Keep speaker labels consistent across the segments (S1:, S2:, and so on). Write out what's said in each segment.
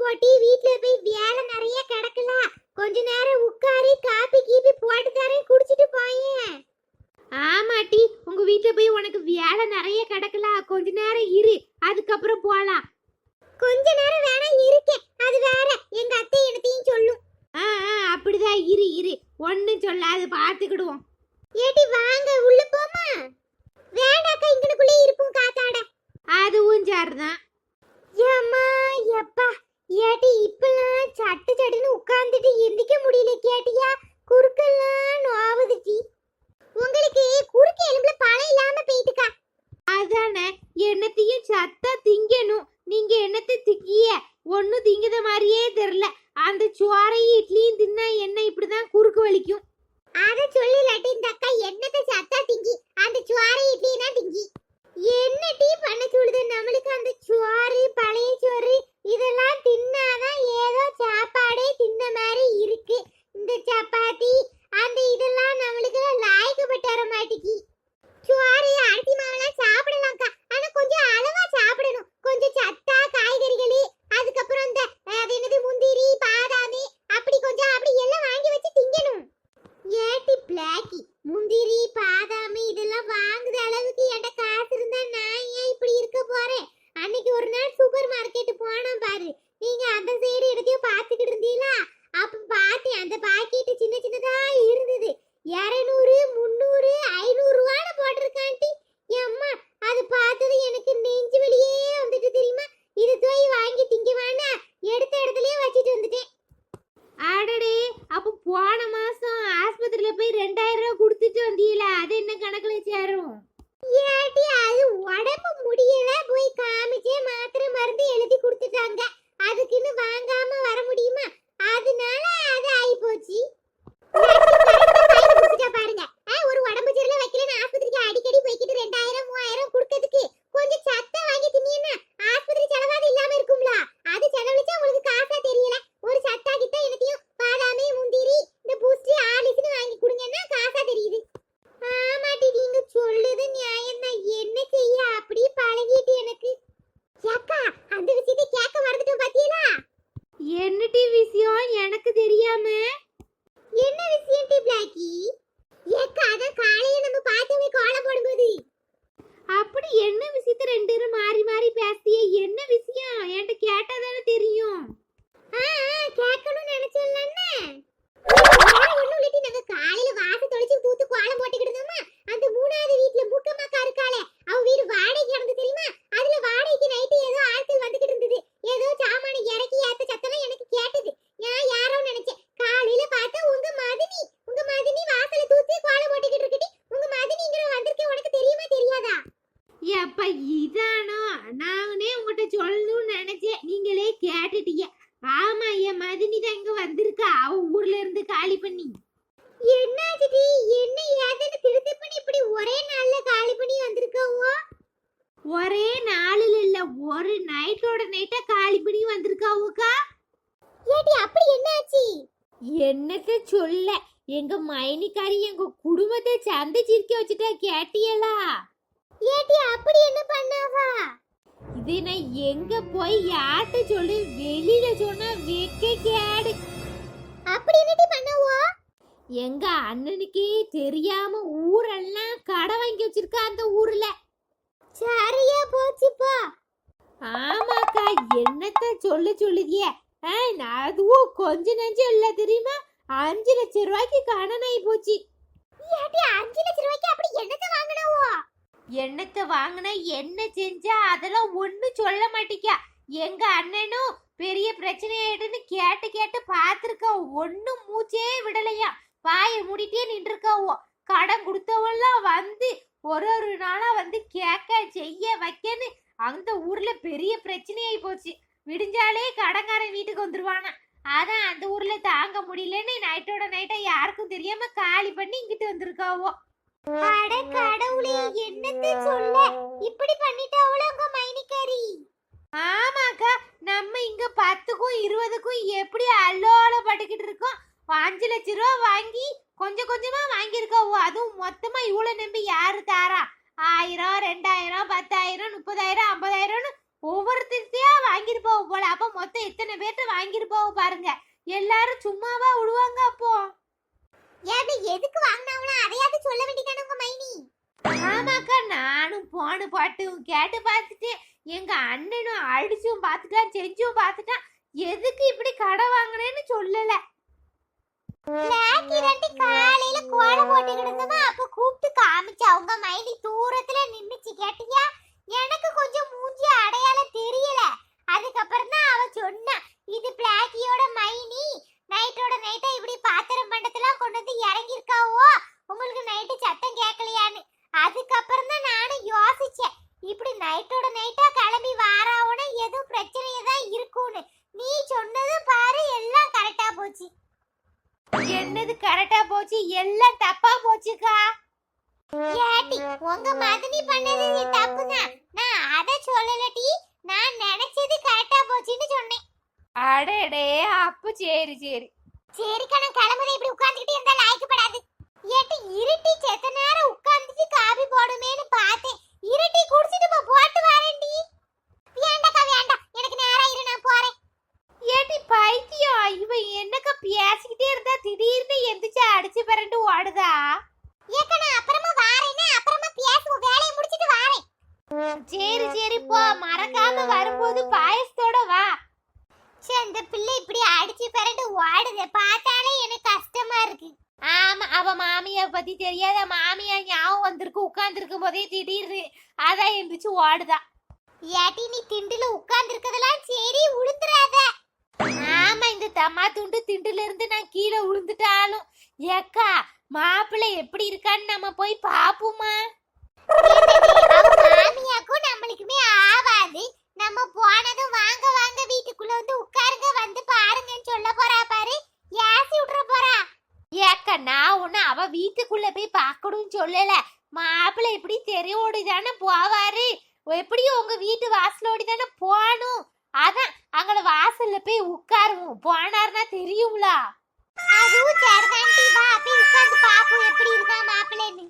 S1: போட்டி வீட்ல போய் வேலை நிறைய கிடக்கல கொஞ்ச நேரம் உட்காரி காப்பி கீப்பி போட்டு தரேன் குடிச்சிட்டு போயேன். ஆமாட்டி உங்க வீட்ல போய் உனக்கு வேலை நிறைய கிடக்கல கொஞ்ச நேரம் இரு அதுக்கப்புறம் போலாம். கொஞ்ச நேரம் வேணா இருக்கேன் அது வேற. எங்க அத்தை எனத்தையும் சொல்லும். ஆ ஆ, அப்படிதான் இரு இரு. ஒண்ணும் சொல்லாது பாத்துக்கிடுவோம் ஏடி வாங்க உள்ள போமா வேண்டாக்கா இங்கனுக்குள்ளே இருப்போம் காத்தாட. அதுவும் சரிதான். ஏம்மா எப்பா ஏட்டி இப்பெல்லாம் சட்டு சட்டுன்னு உட்கார்ந்துட்டு எந்திக்க முடியல கேட்டியா? குறுக்கெல்லாம் நோவுதுச்சி உங்களுக்கு குறுக்கு எலும்புல பணம் இல்லாம போயிட்டுக்கா. அதானே என்னத்தையும் சத்தா திங்கணும். நீங்க என்னத்தை திக்கிய? ஒன்னும் திங்குத மாதிரியே தெரியல. அந்த சோறையும் இட்லியும் தின்னா என்ன இப்படிதான் குறுக்கு வலிக்கும்? அத சொல்லலாட்டி இந்த அக்கா என்னத்தை சத்தா திங்கி அந்த சோறை இட்லியும் தான் திங்கி. என்ன டீ பண்ண சொல்லுது நம்மளுக்கு அந்த சோறு பழைய சோறு இதெல்லாம் தின்னாதான் ஏதோ சாப்பாடே தின்ன மாதிரி இருக்கு. இந்த சப்பாத்தி அந்த இதெல்லாம் நம்மளுக்கு என்ன விஷயத்த ரெண்டு பேரும் நைட்டோட நைட்டா காலி பண்ணி வந்திருக்காவோக்கா? ஏடி அப்படி என்னாச்சு? என்னத்த சொல்ல? எங்க மைனிக்காரி எங்க குடும்பத்தை சந்தை சிரிக்க வச்சுட்டா கேட்டியலா? ஏடி அப்படி என்ன பண்ணாவா? இது நான் எங்க போய் யார்கிட்ட சொல்லி? வெளியில சொன்னா வெக்க கேடு. அப்படி என்னடி பண்ணவோ? எங்க அண்ணனுக்கே தெரியாம ஊரெல்லாம் கடை வாங்கி வச்சிருக்கா அந்த ஊர்ல. சரியா போச்சுப்பா ஆமாக்கா என்னத்த சொல்லு சொல்லுதிய? அதுவும் கொஞ்ச நஞ்சம் இல்ல தெரியுமா? அஞ்சு லட்சம் ரூபாய்க்கு கடன் போச்சு. அஞ்சு லட்சம் ரூபாய்க்கு அப்படி என்னத்தை வாங்கினவோ? என்னத்தை வாங்கினா என்ன செஞ்சா? அதெல்லாம் ஒன்றும் சொல்ல மாட்டிக்கா. எங்க அண்ணனும் பெரிய பிரச்சனையாயிடுன்னு கேட்டு கேட்டு பார்த்துருக்கா. ஒன்றும் மூச்சே விடலையா. வாயை மூடிட்டே நின்றுருக்காவோ கடன் கொடுத்தவெல்லாம் வந்து ஒரு ஒரு நாளா வந்து கேட்க செய்ய வைக்கன்னு அந்த ஊர்ல பெரிய பிரச்சனையாயி போச்சு. விடிஞ்சாலே கடங்காரன் வீட்டுக்கு வந்துருவானா. அதான் அந்த ஊர்ல தாங்க முடியலன்னு நைட்டோட நைட்டா யாருக்கும் தெரியாம காலி பண்ணி இங்கிட்டு வந்திருக்காவோ. அட கடவுளே என்னத்த சொல்ல? இப்படி பண்ணிட்டாவளோ உங்க மைனிக்காரி? ஆமாக்கா நம்ம இங்க பத்துக்கும் இருபதுக்கும் எப்படி அல்லோல பட்டுக்கிட்டு இருக்கோம்? அஞ்சு லட்ச ரூபா வாங்கி கொஞ்சம் கொஞ்சமா வாங்கியிருக்காவோ. அதுவும் மொத்தமா இவ்வளவு நம்பி யாரு தாரா? ஆயிரம் ரெண்டாயிரம் பத்தாயிரம் முப்பதாயிரம் ஐம்பதாயிரம்னு ஒவ்வொருத்தையா வாங்கியிருப்பாவோ போல. அப்ப மொத்தம் எத்தனை பேர்த்த
S2: எல்லாரும் சும்மாவா விடுவாங்க அப்போ.
S1: ஏடி எதுக்கு வாங்கினாவளோ அதையாவது சொல்ல வேண்டியதானே உங்க மைனி?
S2: ஆமாக்கா நானும் போன பாட்டும் கேட்டு பார்த்துட்டு எங்க அண்ணனும் அடிச்சும் பார்த்துட்டான் செஞ்சும் பார்த்துட்டான். எதுக்கு இப்படி கடை வாங்கினேன்னு சொல்லல.
S1: காலையில கோலம் போட்டு கிடந்தவ அப்ப கூப்பிட்டு காமிச்சா உங்க மைனி தூரத்துல நின்னுச்சு கேட்டியா எனக்கு கொஞ்சம் மூஞ்சி அடையாளம் தெரியல அதுக்கப்புறம் தான் அவ சொன்னா இது பிளாக்கியோட மைனி நைட்டோட நைட்டா இப்படி பாத்திரம் பண்டத்தெல்லாம் கொண்டு வந்து இறங்கியிருக்காவோ உங்களுக்கு நைட்டு சத்தம் கேட்கலையான்னு அதுக்கப்புறம் தான் நானும் யோசிச்சேன் இப்படி நைட்டோட நைட்டா கிளம்பி வாராவோன்னு ஏதோ பிரச்சனையா தான் இருக்கும்னு நீ சொன்னது பாரு எல்லாம் கரெக்டா போச்சு
S2: என்னது கரெக்டா போச்சு? எல்லாம் தப்பா போச்சுக்கா.
S1: ஏட்டி உங்க மதனி பண்ணது தப்புதான். நான் அத சொல்லலடி நான் நினைச்சது கரெக்டா போச்சுன்னு சொன்னேன்.
S2: அடடே அப்ப சரி சரி.
S1: சரிக்கா நான் கிளம்புறேன். இப்படி உட்கார்ந்துகிட்டே இருந்தா லாய்க்கப்படாது ஏட்டி இருட்டி செத்த நேரம் உட்கார்ந்துட்டு காபி போடுமேன்னு பார்த்தேன். இருட்டி குடிச்சிட்டு போட்டு வரேன்டி வேண்டாக்கா வேண்டாம் எனக்கு நேரம் இரு நான் போறேன்
S2: ஏட்டி பைத்தியம் இவன் என்னக்கா பேசிக்கிட்டே இருந்தா திடீர்னு எந்திரிச்சு அடிச்சு பிறண்டு ஓடுதா
S1: ஏக்கா நான் அப்புறமா வாரேன்னா அப்புறமா பேசுவோம் வேலையை முடிச்சிட்டு வாரேன்
S2: சரி சரி போ மறக்காம வரும்போது பாயசத்தோட வா
S1: சே இந்த பிள்ளை இப்படி அடிச்சு பிறண்டு ஓடுது பார்த்தாலே எனக்கு கஷ்டமா இருக்கு
S2: ஆமா அவ மாமியா பத்தி தெரியாத மாமியா ஞாபகம் வந்திருக்கு உட்கார்ந்துருக்கும் போதே திடீர்னு அதான் எந்திரிச்சு ஓடுதா.
S1: ஏட்டி நீ திண்டுல உட்கார்ந்து இருக்கதெல்லாம் சரி உளுந்துறாத.
S2: ஆமா இந்த தம்மா துண்டு திண்டுல இருந்து நான் கீழே விழுந்துட்டாலும் ஏக்கா மாப்பிள்ளை எப்படி இருக்கான்னு நம்ம போய் பாப்போமா.
S1: மாமியாக்கும் நம்மளுக்குமே ஆவாது. நம்ம போனதும் வாங்க வாங்க வீட்டுக்குள்ள வந்து உட்காருங்க வந்து பாருங்கன்னு சொல்ல போறா பாரு. ஏசி விட்டுற போறா.
S2: ஏக்கா நான் அவ வீட்டுக்குள்ள போய் பார்க்கணும்னு சொல்லல. மாப்பிள்ளை எப்படி தெருவோடி தானே போவாரு? எப்படியும் உங்க வீட்டு வாசலோடி தானே போகணும்? அதான் அங்கள வாசல்ல போய் உட்காருவோம். போனாருன்னா தெரியும்ல.
S1: அதுவும் சரிதான்டி வா போய் உட்கார்ந்து பாப்போம் எப்படி இருக்கா மாப்பிள்ளைன்னு.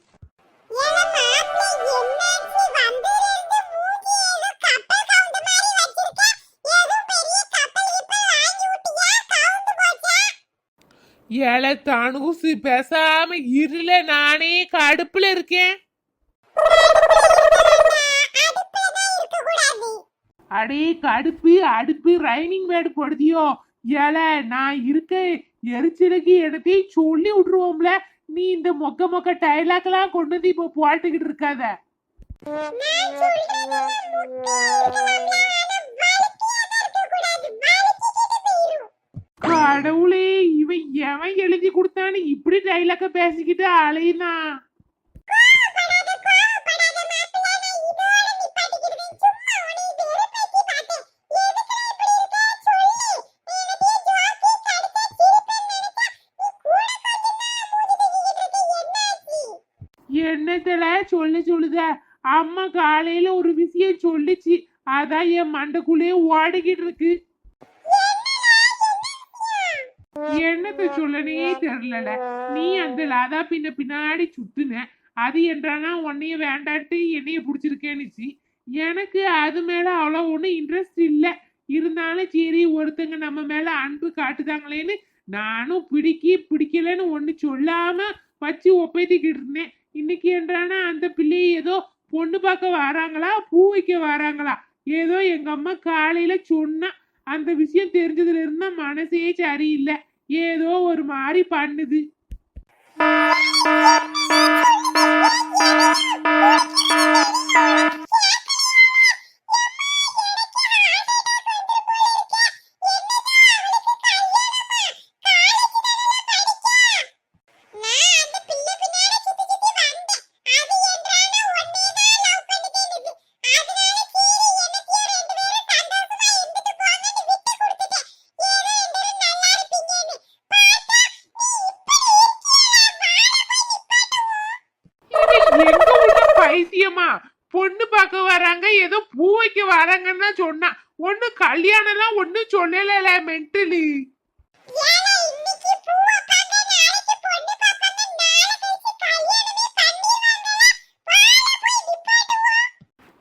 S3: ஏல தனுசு பேசாம இருல நானே கடுப்புல இருக்கேன். அடே கடுப்பு அடுப்பு ரைனிங் மேடு போடுதியோ? ஏல நான் இருக்க எரிச்சலுக்கு எனத்தையும் சொல்லி விட்டுருவோம்ல? நீ இந்த மொக்க மொக்க டைலாக் எல்லாம் கொண்டு வந்து இப்ப போட்டுக்கிட்டு இருக்காத. கடவுளே இவன் எவன் எழுதி கொடுத்தான்னு இப்படி டைலாக்க பேசிக்கிட்டு அலையினா? என்னத்துல சொல்லு சொல்லுத? அம்மா காலையில ஒரு விஷயம் சொல்லுச்சு. அதான் என் மண்டைக்குள்ளேயே ஓடிக்கிட்டு இருக்கு. என்னத்த சொல்லனே தெரியல நீ அந்த லாதா பின்ன பின்னாடி சுத்துன. அது என்றானா உன்னைய வேண்டான்ட்டு என்னைய பிடிச்சிருக்கேன்னுச்சு எனக்கு அது மேல அவ்வளோ ஒன்றும் இன்ட்ரெஸ்ட் இல்லை. இருந்தாலும் சரி ஒருத்தங்க நம்ம மேல அன்பு காட்டுதாங்களேன்னு நானும் பிடிக்கி பிடிக்கலன்னு ஒன்று சொல்லாம வச்சு ஒப்பேத்திக்கிட்டு இருந்தேன். இன்னைக்கு என்றானா அந்த பிள்ளையை ஏதோ பொண்ணு பார்க்க வராங்களா பூ வைக்க வராங்களா? ஏதோ எங்க அம்மா காலையில சொன்னா. அந்த விஷயம் தெரிஞ்சதுல இருந்தா மனசே சரியில்லை. ஏதோ ஒரு மாதிரி பண்ணுது இது எங்க உள்ள பைத்தியமா பொண்ணு பார்க்க வராங்க ஏதோ பூ வைக்க வராங்கன்னு தான் சொன்னா ஒண்ணு கல்யாணம் எல்லாம் ஒண்ணும் சொல்லல மென்டலி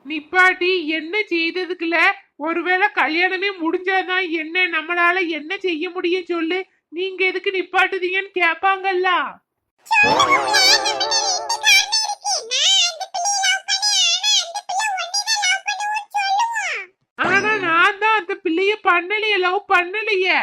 S3: நிப்பாட்டி என்ன செய்ததுக்குல? ஒருவேளை கல்யாணமே முடிஞ்சாதான் என்ன? நம்மளால என்ன செய்ய முடியும் சொல்லு. நீங்க எதுக்கு நிப்பாட்டுதீங்கன்னு கேட்பாங்கல்ல பண்ணலையே லவ் பண்ணலையே.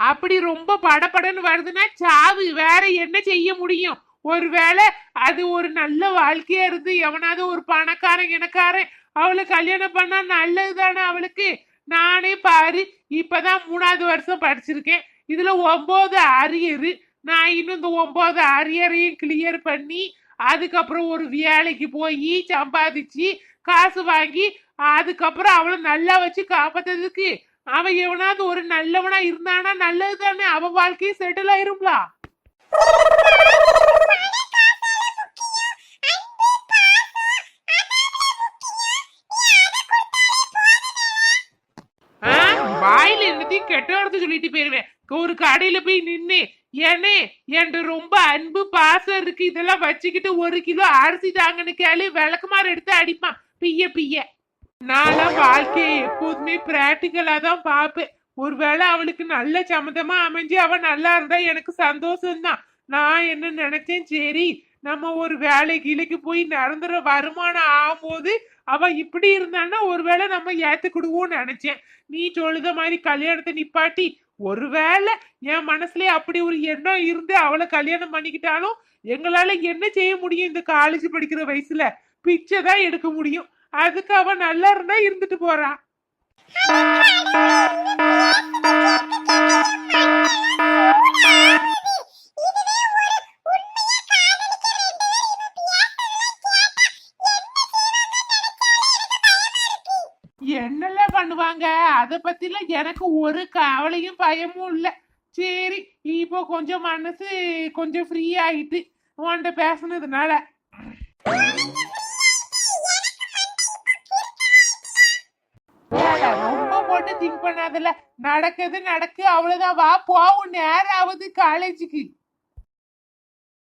S3: அப்படி ரொம்ப படபடன்னு வருதுன்னா சாவு வேற என்ன செய்ய முடியும்? ஒருவேளை அது ஒரு நல்ல வாழ்க்கையா இருந்து எவனாவது ஒரு பணக்காரன் எனக்காரன் அவளை கல்யாணம் பண்ணா நல்லது தானே அவளுக்கு? நானே பாரு இப்பதான் மூணாவது வருஷம் படிச்சிருக்கேன். இதுல ஒன்பது அரியரு நான் இன்னும் இந்த ஒன்பது அரியரையும் கிளியர் பண்ணி அதுக்கப்புறம் ஒரு வேலைக்கு போய் சம்பாதிச்சு காசு வாங்கி அதுக்கப்புறம் அவளை நல்லா வச்சு காப்பாத்ததுக்கு அவன் எவனாவது ஒரு நல்லவனா இருந்தானா நல்லது தானே அவன் வாழ்க்கையும் செட்டில் ஆயிரும்லா. வாயில கெட்ட வார்த்தை சொல்லிட்டு போயிருவேன். ஒரு கடையில போய் நின்னு ஏனே என்று ரொம்ப அன்பு பாசம் இருக்கு. இதெல்லாம் வச்சுக்கிட்டு ஒரு கிலோ அரிசி தாங்கன்னு கேளு. விளக்குமாறு எடுத்து அடிப்பான். பிய பிய நான்லாம் வாழ்க்கையை எப்போதுமே பிராக்டிக்கலா தான் பார்ப்பேன். ஒருவேளை அவளுக்கு நல்ல சம்மந்தமா அமைஞ்சு அவ நல்லா இருந்தா எனக்கு சந்தோஷம்தான். நான் என்ன நினைச்சேன்? சரி நம்ம ஒரு வேலை கிளைக்கு போய் நிரந்தர வருமானம் ஆகும்போது அவ இப்படி இருந்தான்னா ஒருவேளை நம்ம ஏத்துக்கிடுவோம்னு நினைச்சேன் நீ சொல்லுத மாதிரி கல்யாணத்தை நிப்பாட்டி ஒருவேளை என் மனசுலயே அப்படி ஒரு எண்ணம் இருந்து அவளை கல்யாணம் பண்ணிக்கிட்டாலும் எங்களால என்ன செய்ய முடியும் இந்த காலேஜ் படிக்கிற வயசுல பிச்சை தான் எடுக்க முடியும் அதுக்கு அவ நல்லா இருந்தா இருந்துட்டு போறா பண்ணுவாங்க. அத பத்தில எனக்கு ஒரு கவலையும் பயமும் இல்ல. சரி இப்போ கொஞ்சம் மனசு கொஞ்சம் ஃப்ரீ ஆயிட்டு உன்கிட்ட பேசுனதுனால. ரொம்ப போட்டு திங்க் பண்ணாதல. நடக்குது நடக்கு. அவ்வளவுதான். வா போவும். நேரம் ஆகுது காலேஜுக்கு